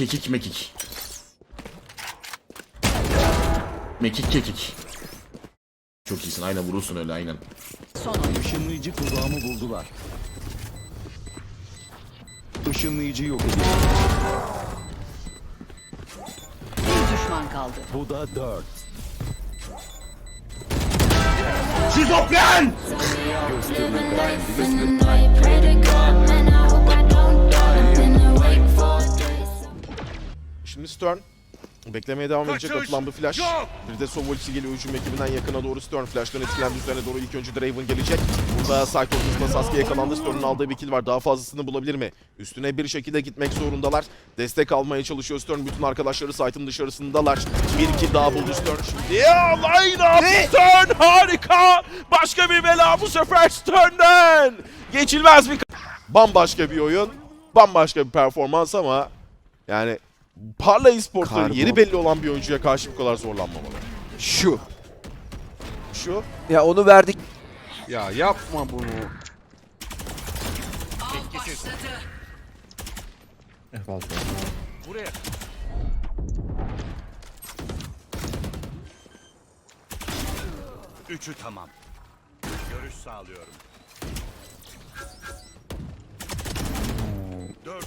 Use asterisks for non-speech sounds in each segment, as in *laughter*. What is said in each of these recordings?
kekik mekik. Mekik kekik. Çok iyisin aynen vurursun öyle aynen. Işınlayıcı tuzağımı buldular. Işınlayıcı yok edildi. Bir düşman kaldı. Bu da dört. Şizofren! Göstermek Şimdi Stern beklemeye devam edecek atılan bir flash. Bir de Sovolisi geliyor hücum ekibinden yakına doğru Stern flash'tan etkilendi üzerine doğru ilk önce Draven gelecek. Burada ortasında Sasuke yakalandı. Stern'ın aldığı bir kill var. Daha fazlasını bulabilir mi? Üstüne bir şekilde gitmek zorundalar. Destek almaya çalışıyor Stern. Bütün arkadaşları site'ın dışarısındalar. Bir kill daha buldu Stern şimdi. Ya line up Stern harika. Başka bir bela bu sefer Stern'den. Geçilmez bir bambaşka bir oyun. Bambaşka bir performans ama yani Parla Esports'ların Kargo. yeri belli olan bir oyuncuya karşı bu kadar zorlanmamalı. Şu. Şu Ya onu verdik. Ya yapma bunu. Üçü tamam. Görüş sağlıyorum. Dört.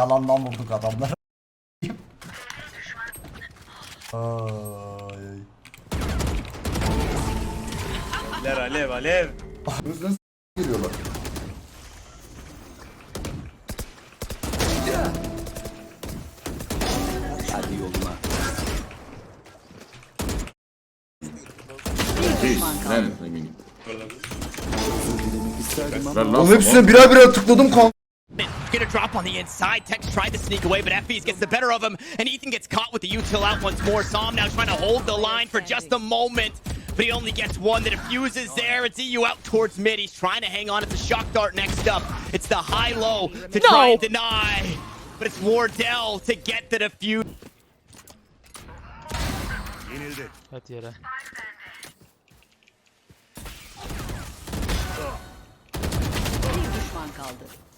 yalandan vurduk adamları. Ay. Alev alev. Nasıl giriyorlar? Hadi yoluna. Ver lan Oğlum hepsine birer birer tıkladım kan. Get a drop on the inside. Tex tried to sneak away, but Effie's gets the better of him, and Ethan gets caught with the util out once more. Som now trying to hold the line for just a moment, but he only gets one. The diffuse is there. It's EU out towards mid. He's trying to hang on. It's a shock dart next up. It's the high low to try and deny, but it's Wardell to get the defuse. yenildi. Bir düşman kaldı.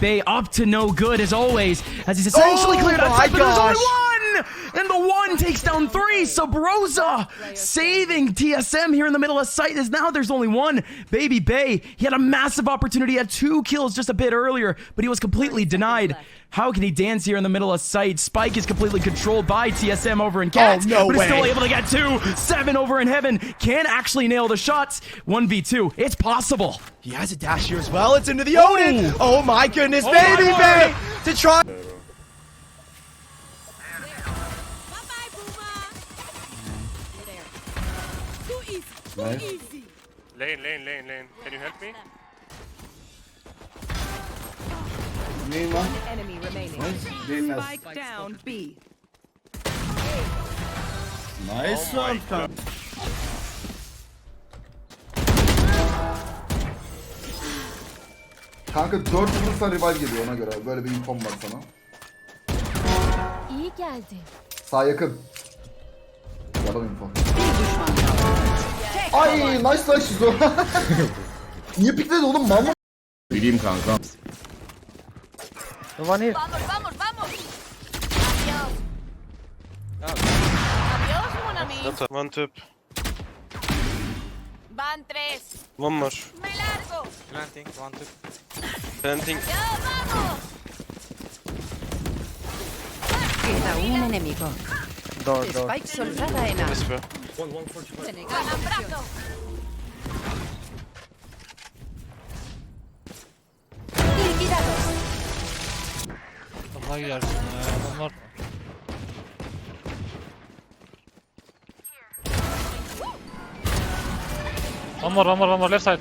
Bay up to no good as always, as he's essentially oh cleared out top, but there's only one! And the one takes down three. Sabrosa saving TSM here in the middle of sight Is now there's only one. Baby Bay, he had a massive opportunity, he had two kills just a bit earlier, but he was completely denied. How can he dance here in the middle of sight? Spike is completely controlled by TSM over in Cats, oh, no but is still able to get two. Seven over in Heaven can actually nail the shots. 1v2, it's possible. He has a dash here as well. It's into the Odin. Oh, oh my goodness, oh baby Bay to try. Lane, lane, lane, lane. Can you help me? Neyim lan? Enemy remaining. Değmez. Spike down B. Nice one kan. Kanka 4 vurursa revive geliyor ona göre. Böyle bir infom var sana. İyi geldi. Sağ yakın. Yalan info. Bir düşman kaldı. Ay nice lan *laughs* şizo. Niye pikledi oğlum mal mı? Bileyim kanka. Vamos, vamos, vamos. Adiós. Adiós, mon ami. One tip. Van tres. One more. Me largo. Planting, one tip. Planting. Ya vamos. Queda un enemigo. Spike soltada en A. Whisper. Calambrazo. Liquidados. One more, one more, one more. Left side.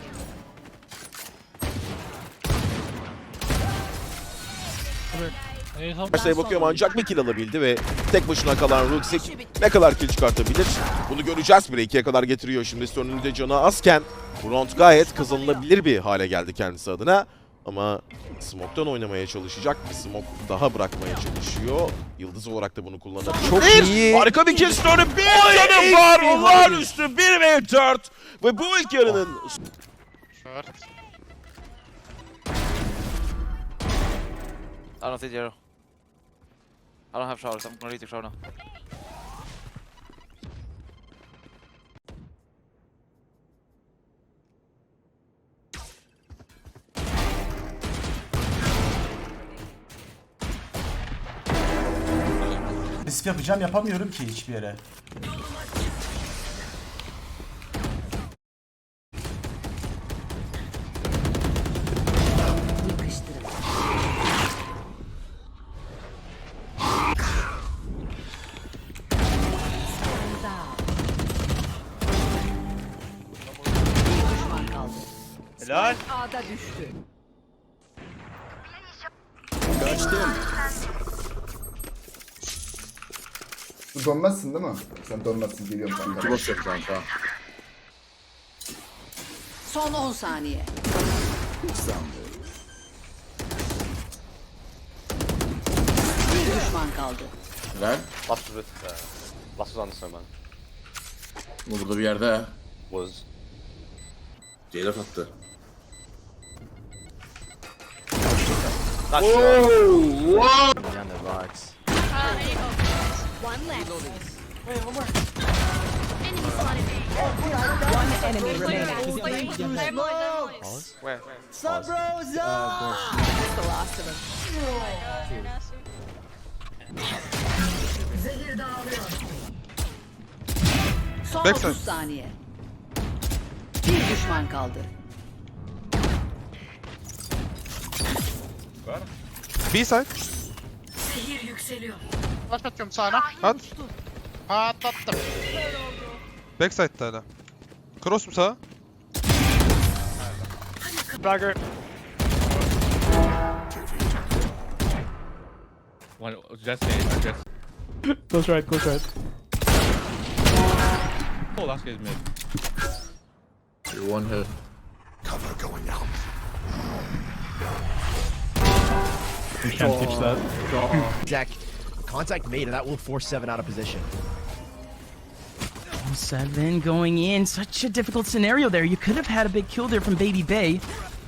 Maçlara bakıyorum ancak bir kill alabildi ve tek başına kalan Ruxik ne kadar kill çıkartabilir? Bunu göreceğiz. 1'e 2'ye kadar getiriyor şimdi. Stern'ın de canı azken round gayet kazanılabilir bir hale geldi kendisi adına. Ama Smoke'tan oynamaya çalışacak. Bir Smoke daha bırakmaya çalışıyor. Yıldız olarak da bunu kullanabilir. Çok iyi. Harika bir kill Stern'ın bir canı var. Olağanüstü 1 ve 4. Ve bu ilk yarının Short. I don't think. I don't have showers. I'm gonna retake shower now. Yapacağım yapamıyorum ki hiçbir yere. A'da düştü. Bu dönmezsin değil mi? Sen dönmezsin biliyorum kanka. İki boş yok kanka. Son 10 saniye. Bir düşman kaldı. Ver. Uh, last was on the snowman. Bu burada bir yerde ha. Was. C4 attı. Not whoa, whoa! Down the box. Uh, One left. Wait, one more. Enemy spotted me. Oh, one enemy remaining. Where? Sub Rosa! Uh, the last of them. Zehir dağılıyor. Son 30 saniye. Bir düşman kaldı. B side. Flash atıyorum sağına. At. Patlattım. Backside'da hala. Cross mu sağa? Dagger. One, just mid, just. Close right, close right. Oh, last guy's mid. You're one hit. *laughs* Can't pitch that. Jack, contact made, and that will force Seven out of position. Seven going in. Such a difficult scenario there. You could have had a big kill there from Baby Bay.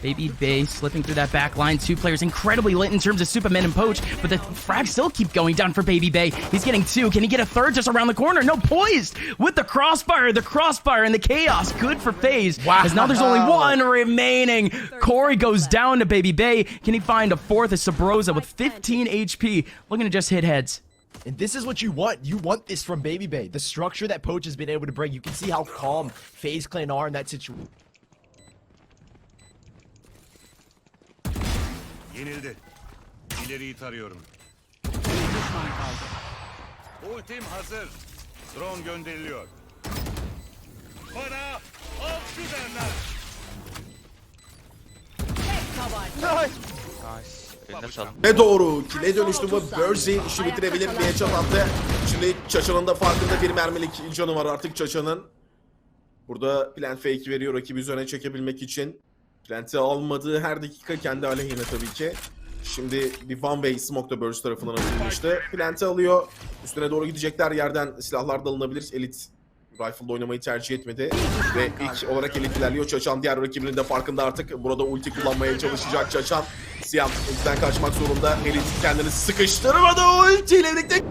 Baby Bay slipping through that back line. Two players incredibly lit in terms of Superman and Poach, but the frags still keep going down for Baby Bay. He's getting two. Can he get a third just around the corner? No, poised with the crossfire, the crossfire, and the chaos. Good for FaZe. Wow. As now there's only one remaining. Corey goes down to Baby Bay. Can he find a fourth? Is Sabrosa with 15 HP, looking to just hit heads. And this is what you want. You want this from Baby Bay. The structure that Poach has been able to bring. You can see how calm FaZe Clan are in that situation. Yenildi. İleriyi tarıyorum. Bir düşman kaldı. Ultim hazır. Drone gönderiliyor. Bana avcı derler. Ve doğru. Kile dönüştü bu. Berzi işi bitirebilir mi diye çatattı. Şimdi Çaça'nın da farkında bir mermilik canı var artık Çaça'nın. Burada plant fake veriyor rakibi üzerine çekebilmek için. Plant'i almadığı her dakika kendi aleyhine tabii ki. Şimdi bir One Way Smoke da Burst tarafından atılmıştı. Plant'i alıyor. Üstüne doğru gidecekler. Yerden silahlar da alınabilir. Elit Rifle'da oynamayı tercih etmedi. Ve ilk olarak elit ilerliyor. Çaçan diğer rakibinin de farkında artık. Burada ulti kullanmaya çalışacak Çaçan. Siyah ultiden kaçmak zorunda. Elit kendini sıkıştırmadı ultiyle birlikte.